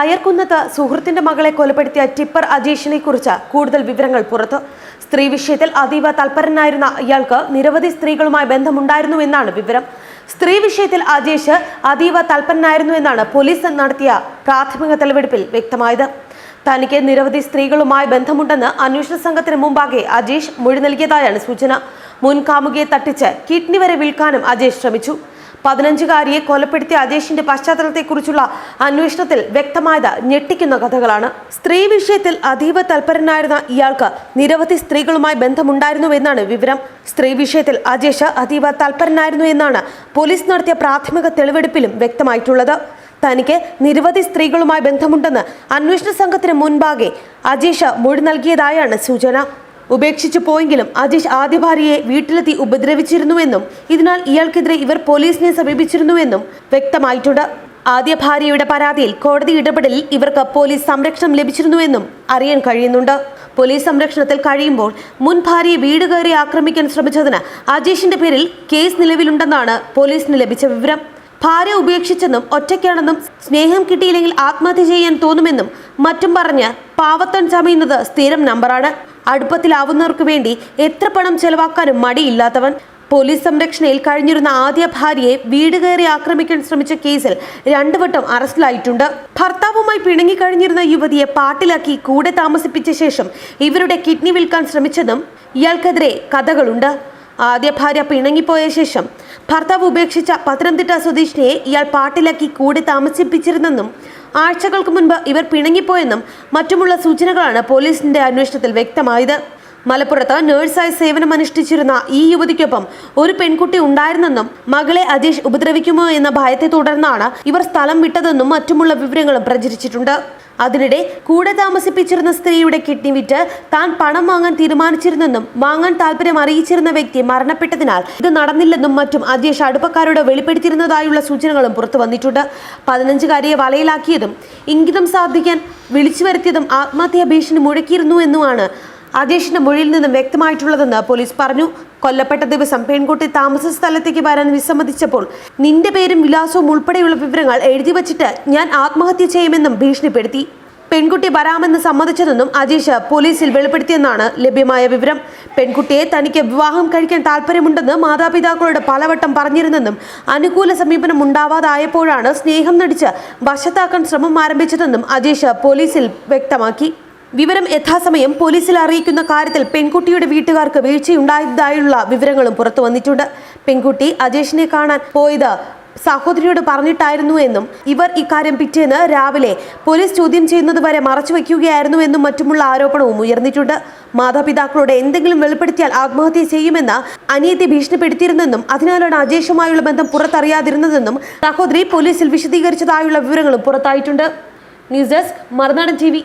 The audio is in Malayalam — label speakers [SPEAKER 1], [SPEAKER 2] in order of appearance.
[SPEAKER 1] അയർക്കുന്നത്ത് സുഹൃത്തിന്റെ മകളെ കൊലപ്പെടുത്തിയ ടിപ്പർ അജീഷിനെ കുറിച്ച് കൂടുതൽ വിവരങ്ങൾ പുറത്ത്. സ്ത്രീ വിഷയത്തിൽ അതീവ തൽപരനായിരുന്ന ഇയാൾക്ക് നിരവധി സ്ത്രീകളുമായി ബന്ധമുണ്ടായിരുന്നു എന്നാണ് വിവരം. സ്ത്രീ വിഷയത്തിൽ അജീഷ് അതീവ തൽപരനായിരുന്നു എന്നാണ് പോലീസ് നടത്തിയ പ്രാഥമിക തെളിവെടുപ്പിൽ വ്യക്തമായത്. തനിക്ക് നിരവധി സ്ത്രീകളുമായി ബന്ധമുണ്ടെന്ന് അന്വേഷണ സംഘത്തിന് മുമ്പാകെ അജീഷ് മൊഴി നൽകിയതായാണ് സൂചന. മുൻകാമുകയെ തട്ടിച്ച് കിഡ്നി വരെ വിൽക്കാനും അജീഷ് ശ്രമിച്ചു. പതിനഞ്ചുകാരിയെ കൊലപ്പെടുത്തിയ അജേഷിന്റെ പശ്ചാത്തലത്തെക്കുറിച്ചുള്ള അന്വേഷണത്തിൽ വ്യക്തമായത് ഞെട്ടിക്കുന്ന കഥകളാണ്. സ്ത്രീ വിഷയത്തിൽ അതീവ തൽപരനായിരുന്ന ഇയാൾക്ക് നിരവധി സ്ത്രീകളുമായി ബന്ധമുണ്ടായിരുന്നുവെന്നാണ് വിവരം. സ്ത്രീ വിഷയത്തിൽ അജേഷ് അതീവ തൽപരനായിരുന്നു എന്നാണ് പോലീസ് നടത്തിയ പ്രാഥമിക തെളിവെടുപ്പിലും വ്യക്തമായിട്ടുള്ളത്. തനിക്ക് നിരവധി സ്ത്രീകളുമായി ബന്ധമുണ്ടെന്ന് അന്വേഷണ സംഘത്തിന് മുൻപാകെ അജീഷ് മൊഴി നൽകിയതായാണ് സൂചന. ഉപേക്ഷിച്ചു പോയെങ്കിലും അജീഷ് ആദ്യ ഭാര്യയെ വീട്ടിലെത്തി ഉപദ്രവിച്ചിരുന്നുവെന്നും ഇതിനാൽ ഇയാൾക്കെതിരെ ഇവർ പോലീസിനെ സമീപിച്ചിരുന്നുവെന്നും വ്യക്തമായിട്ടുണ്ട്. ആദ്യ ഭാര്യയുടെ പരാതിയിൽ കോടതി ഇടപെടലിൽ ഇവർക്ക് പോലീസ് സംരക്ഷണം ലഭിച്ചിരുന്നുവെന്നും അറിയാൻ കഴിയുന്നുണ്ട്. പോലീസ് സംരക്ഷണത്തിൽ കഴിയുമ്പോൾ മുൻ ഭാര്യയെ വീട് കയറി ആക്രമിക്കാൻ ശ്രമിച്ചതിന് അജീഷിന്റെ പേരിൽ കേസ് നിലവിലുണ്ടെന്നാണ് പോലീസിന് ലഭിച്ച വിവരം. ഭാര്യ ഉപേക്ഷിച്ചെന്നും ഒറ്റയ്ക്കാണെന്നും സ്നേഹം കിട്ടിയില്ലെങ്കിൽ ആത്മഹത്യ ചെയ്യാൻ തോന്നുമെന്നും മറ്റും പറഞ്ഞ് പാവത്തൻ ചമയുന്നത് സ്ഥിരം നമ്പറാണ്. അടുപ്പത്തിലാവുന്നവർക്ക് വേണ്ടി എത്ര പണം ചെലവാക്കാനും മടിയില്ലാത്തവൻ. പോലീസ് സംരക്ഷണയിൽ കഴിഞ്ഞിരുന്ന ആദ്യ ഭാര്യയെ വീട് കയറി ആക്രമിക്കാൻ ശ്രമിച്ച കേസിൽ രണ്ടുവട്ടം അറസ്റ്റിലായിട്ടുണ്ട്. ഭർത്താവുമായി പിണങ്ങി കഴിഞ്ഞിരുന്ന യുവതിയെ പാട്ടിലാക്കി കൂടെ താമസിപ്പിച്ച ശേഷം ഇവരുടെ കിഡ്നി വിൽക്കാൻ ശ്രമിച്ചതും ഇയാൾക്കെതിരെ കഥകളുണ്ട്. ആദ്യ ഭാര്യ പിണങ്ങിപ്പോയ ശേഷം ഭർത്താവ് ഉപേക്ഷിച്ച പത്തനംതിട്ട സ്വദേശിനിയെ ഇയാൾ പാട്ടിലാക്കി കൂടെ താമസിപ്പിച്ചിരുന്നെന്നും ആഴ്ചകൾക്ക് മുൻപ് ഇവർ പിണങ്ങിപ്പോയെന്നും മറ്റുമുള്ള സൂചനകളാണ് പോലീസിന്റെ അന്വേഷണത്തിൽ വ്യക്തമായത്. മലപ്പുറത്ത് നഴ്സായി സേവനമനുഷ്ഠിച്ചിരുന്ന ഈ യുവതിക്കൊപ്പം ഒരു പെൺകുട്ടി ഉണ്ടായിരുന്നെന്നും മകളെ അജീഷ് ഉപദ്രവിക്കുമോ എന്ന ഭയത്തെ തുടർന്നാണ് ഇവർ സ്ഥലം വിട്ടതെന്നും മറ്റുമുള്ള വിവരങ്ങളും പ്രചരിച്ചിട്ടുണ്ട്. അതിനിടെ കൂടെ താമസിപ്പിച്ചിരുന്ന സ്ത്രീയുടെ കിഡ്നി വിറ്റ് താൻ പണം വാങ്ങാൻ തീരുമാനിച്ചിരുന്നെന്നും വാങ്ങാൻ താല്പര്യം അറിയിച്ചിരുന്ന വ്യക്തി മരണപ്പെട്ടതിനാൽ ഇത് നടന്നില്ലെന്നും മറ്റും അജേഷ് അടുപ്പക്കാരോട് വെളിപ്പെടുത്തിയിരുന്നതായുള്ള സൂചനകളും പുറത്തു വന്നിട്ടുണ്ട്. പതിനഞ്ചുകാരിയെ വലയിലാക്കിയതും ഇംഗിതം സാധിക്കാൻ വിളിച്ചു വരുത്തിയതും ആത്മഹത്യാ ഭീഷണി മുഴക്കിയിരുന്നു എന്നുമാണ് അജേഷിന്റെ മൊഴിയിൽ നിന്നും വ്യക്തമായിട്ടുള്ളതെന്ന് പോലീസ് പറഞ്ഞു. കൊല്ലപ്പെട്ട ദിവസം പെൺകുട്ടി താമസ സ്ഥലത്തേക്ക് വരാൻ വിസമ്മതിച്ചപ്പോൾ നിന്റെ പേരും വിലാസവും ഉൾപ്പെടെയുള്ള വിവരങ്ങൾ എഴുതി വച്ചിട്ട് ഞാൻ ആത്മഹത്യ ചെയ്യുമെന്നും ഭീഷണിപ്പെടുത്തി. പെൺകുട്ടി വരാമെന്ന് സമ്മതിച്ചതെന്നും അജീഷ് പോലീസിൽ വെളിപ്പെടുത്തിയെന്നാണ് ലഭ്യമായ വിവരം. പെൺകുട്ടിയെ തനിക്ക് വിവാഹം കഴിക്കാൻ താല്പര്യമുണ്ടെന്ന് മാതാപിതാക്കളോട് പലവട്ടം പറഞ്ഞിരുന്നെന്നും അനുകൂല സമീപനം ഉണ്ടാവാതായപ്പോഴാണ് സ്നേഹം നടിച്ച് വശത്താക്കാൻ ശ്രമം ആരംഭിച്ചതെന്നും അജീഷ് പോലീസിൽ വ്യക്തമാക്കി. വിവരം യഥാസമയം പോലീസിൽ അറിയിക്കുന്ന കാര്യത്തിൽ പെൺകുട്ടിയുടെ വീട്ടുകാർക്ക് വീഴ്ചയുണ്ടായതായുള്ള വിവരങ്ങളും പുറത്തു വന്നിട്ടുണ്ട്. പെൺകുട്ടി അജേഷിനെ കാണാൻ പോയത് സഹോദരിയോട് പറഞ്ഞിട്ടായിരുന്നു എന്നും ഇവർ ഇക്കാര്യം പിറ്റേന്ന് രാവിലെ പോലീസ് ചോദ്യം ചെയ്യുന്നത് വരെ മറച്ചു വയ്ക്കുകയായിരുന്നു എന്നും മറ്റുമുള്ള ആരോപണവും ഉയർന്നിട്ടുണ്ട്. മാതാപിതാക്കളോട് എന്തെങ്കിലും വെളിപ്പെടുത്തിയാൽ ആത്മഹത്യ ചെയ്യുമെന്ന് അനിയത്തെ ഭീഷണിപ്പെടുത്തിയിരുന്നെന്നും അതിനാലാണ് അജേഷുമായുള്ള ബന്ധം പുറത്തറിയാതിരുന്നതെന്നും സഹോദരി പോലീസിൽ വിശദീകരിച്ചതായുള്ള വിവരങ്ങളും പുറത്തായിട്ടുണ്ട്. News desk Marunadan T